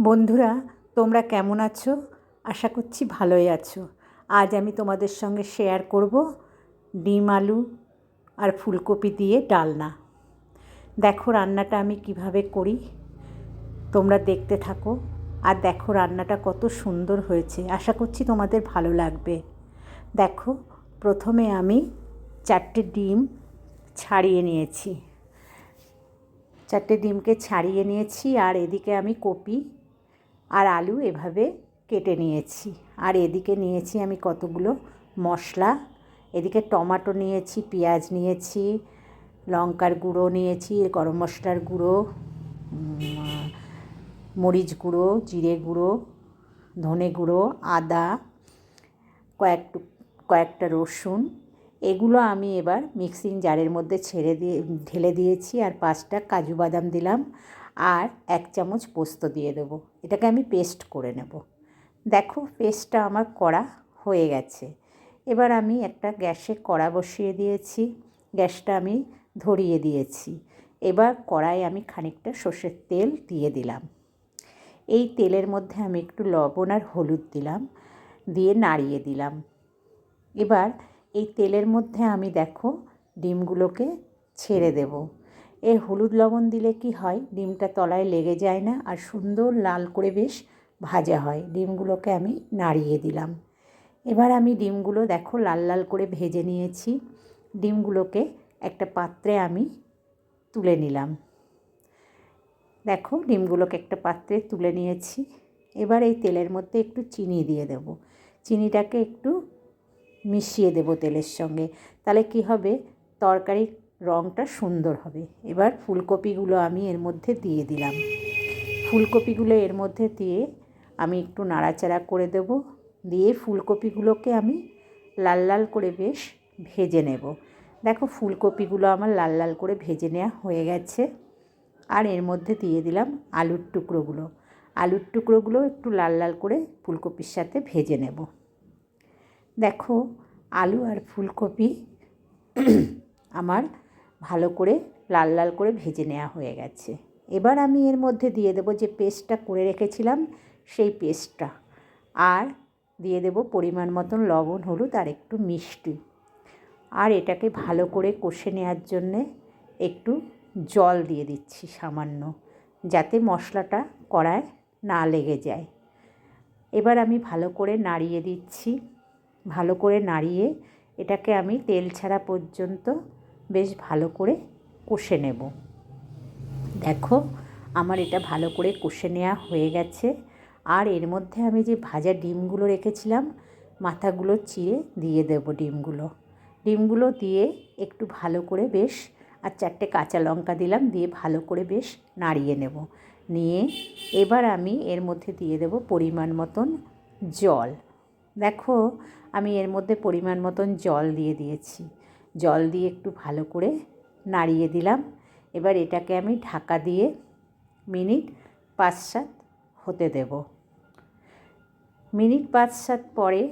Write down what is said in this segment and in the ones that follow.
বন্ধুরা, তোমরা কেমন আছো? আশা করছি ভালোই আছো। আজ আমি তোমাদের সঙ্গে শেয়ার করব ডিম আলু আর ফুলকপি দিয়ে ডালনা। দেখো রান্নাটা আমি কীভাবে করি। তোমরা দেখতে থাকো। আর দেখো রান্নাটা কত সুন্দর হয়েছে। আশা করছি তোমাদের ভালো লাগবে। দেখো, প্রথমে আমি চারটে ডিম ছাড়িয়ে নিয়েছি। চারটে ডিমকে ছাড়িয়ে নিয়েছি আর এদিকে আমি কপি আর আলু এভাবে কেটে নিয়েছি। আর এদিকে নিয়েছি আমি কতগুলো মশলা। এদিকে টমাটো নিয়েছি, পেঁয়াজ নিয়েছি, লঙ্কার গুঁড়ো নিয়েছি, গরম মশলার গুঁড়ো মরিচ গুঁড়ো, জিরে গুঁড়ো, ধনে গুঁড়ো, আদা, কয়েক কয়েকটা রসুন এগুলো আমি এবার মিক্সিং জারের মধ্যে ছেড়ে দিয়ে, ঢেলে দিয়েছি আর পাঁচটা কাজু বাদাম দিলাম আর এক চামচ পোস্ত দিয়ে দেবো। এটাকে আমি পেস্ট করে নেব। দেখো পেস্টটা আমার করা হয়ে গেছে। এবার আমি একটা গ্যাসে কড়া বসিয়ে দিয়েছি। গ্যাসটা আমি ধরিয়ে দিয়েছি। এবার কড়াই আমি খানিকটা সর্ষের তেল দিয়ে দিলাম। এই তেলের মধ্যে আমি একটু লবণ আর হলুদ দিলাম, দিয়ে নাড়িয়ে দিলাম। এবার এই তেলের মধ্যে আমি দেখো ডিমগুলোকে ছেড়ে দেব। এ হলুদ লবণ দিলে কি হয়? ডিমটা তলায় লেগে যায় না আর সুন্দর লাল করে বেশ ভাজা হয়। ডিমগুলোকে আমি নাড়িয়ে দিলাম। এবার আমি ডিমগুলো দেখো লাল লাল করে ভেজে নিয়েছি। ডিমগুলোকে একটা পাত্রে আমি তুলে নিলাম। দেখো ডিমগুলোকে একটা পাত্রে তুলে নিয়েছি। এবার এই তেলের মধ্যে একটু চিনি দিয়ে দেব। চিনিটাকে একটু মিশিয়ে দেব তেলের সঙ্গে। তাহলে কি হবে? তরকারির রঙটা সুন্দর হবে। এবার ফুলকপিগুলো আমি এর মধ্যে দিয়ে দিলাম। ফুলকপিগুলো এর মধ্যে দিয়ে আমি একটু নাড়াচাড়া করে দেব। দিয়ে ফুলকপিগুলোকে আমি লাল লাল করে বেশ ভেজে নেব। দেখো ফুলকপিগুলো আমার লাল লাল করে ভেজে নেওয়া হয়ে গেছে। আর এর মধ্যে দিয়ে দিলাম আলুর টুকরোগুলো। আলুর টুকরোগুলো একটু লাল লাল করে ফুলকপির সাথে ভেজে নেব। দেখো, আলু আর ফুলকপি আমার ভালো করে লাল লাল করে ভেজে নেওয়া হয়ে গেছে। এবার আমি এর মধ্যে দিয়ে দেবো যে পেস্টটা করে রেখেছিলাম, সেই পেস্টটা। আর দিয়ে দেব পরিমাণ মতন লবণ, হলুদ আর একটু মিষ্টি। আর এটাকে ভালো করে কষে নেওয়ার জন্যে একটু জল দিয়ে দিচ্ছি সামান্য, যাতে মশলাটা কড়ায় না লেগে যায়। এবার আমি ভালো করে নাড়িয়ে দিচ্ছি। ভালো করে নাড়িয়ে এটাকে আমি তেল ছাড়া পর্যন্ত বেশ ভালো করে কষে নেব। দেখো, আমার এটা ভালো করে কষে নেওয়া হয়ে গেছে। আর এর মধ্যে আমি যে ভাজা ডিমগুলো রেখেছিলাম, মাথাগুলো চিড়ে দিয়ে দেব ডিমগুলো। ডিমগুলো দিয়ে একটু ভালো করে বেশ, আর চারটে কাঁচা লঙ্কা দিলাম, দিয়ে ভালো করে বেশ নাড়িয়ে নেব। নিয়ে এবার আমি এর মধ্যে দিয়ে দেব পরিমাণ মতন জল। দেখো, আমি এর মধ্যে পরিমাণ মতন জল দিয়ে দিয়েছি। জল দিয়ে একটু ভালো করে নাড়িয়ে দিলাম। এবার এটাকে আমি ঢাকা দিয়ে মিনিট পাঁচ সাত হতে দেব। মিনিট পাঁচ সাত পরে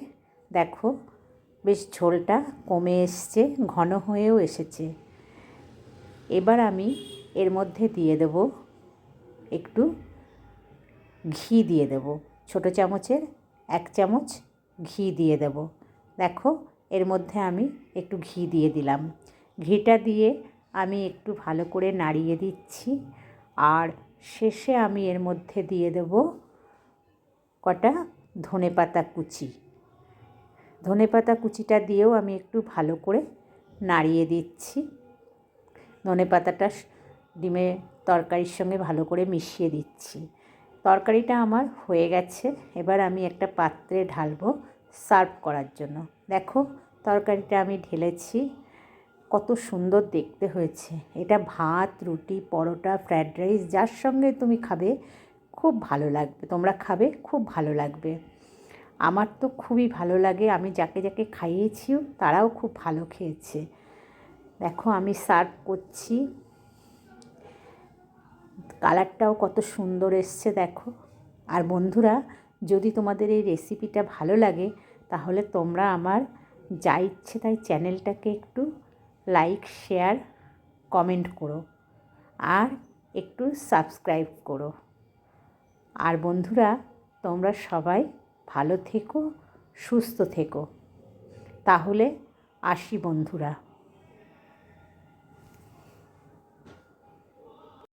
দেখো, বেশ ঝোলটা কমে এসছে, ঘন হয়েও এসেছে। এবার আমি এর মধ্যে দিয়ে দেব একটু ঘি দিয়ে দেব। ছোটো চামচের এক চামচ ঘি দিয়ে দেব। দেখো, এর মধ্যে আমি একটু ঘি দিয়ে দিলাম। ঘিটা দিয়ে আমি একটু ভালো করে নাড়িয়ে দিচ্ছি। আর শেষে আমি এর মধ্যে দিয়ে দেব কটা ধনে পাতা কুচি। ধনে পাতা কুচিটা দিয়েও আমি একটু ভালো করে নাড়িয়ে দিচ্ছি। ধনে পাতাটা ডিমে তরকারির সঙ্গে ভালো করে মিশিয়ে দিচ্ছি। তরকারিটা আমার হয়ে গেছে। এবার আমি একটা পাত্রে ঢালবো। সার্ভ করার জন্য। দেখো, তরকারিটা আমি ঢেলেছি। কত সুন্দর দেখতে হয়েছে। এটা ভাত, রুটি, পরোটা, ফ্রায়েড রাইস, যার সঙ্গে তুমি খাবে, খুব ভালো লাগবে। তোমরা খাবে, খুব ভালো লাগবে। আমার তো খুবই ভালো লাগে। আমি যাকে যাকে খাইয়েছিও, তারাও খুব ভালো খেয়েছে। দেখো, আমি সার্ভ করছি। কালারটাও কত সুন্দর এসছে, দেখো। আর বন্ধুরা যদি তোমাদের এই রেসিপিটা ভালো লাগে, তাহলে তোমরা আমার যা ইচ্ছে তাই চ্যানেলটাকে একটু লাইক শেয়ার কমেন্ট করো। আর একটু সাবস্ক্রাইব করো। আর বন্ধুরা, তোমরা সবাই ভালো থেকো, সুস্থ থেকো। তাহলে আসি বন্ধুরা।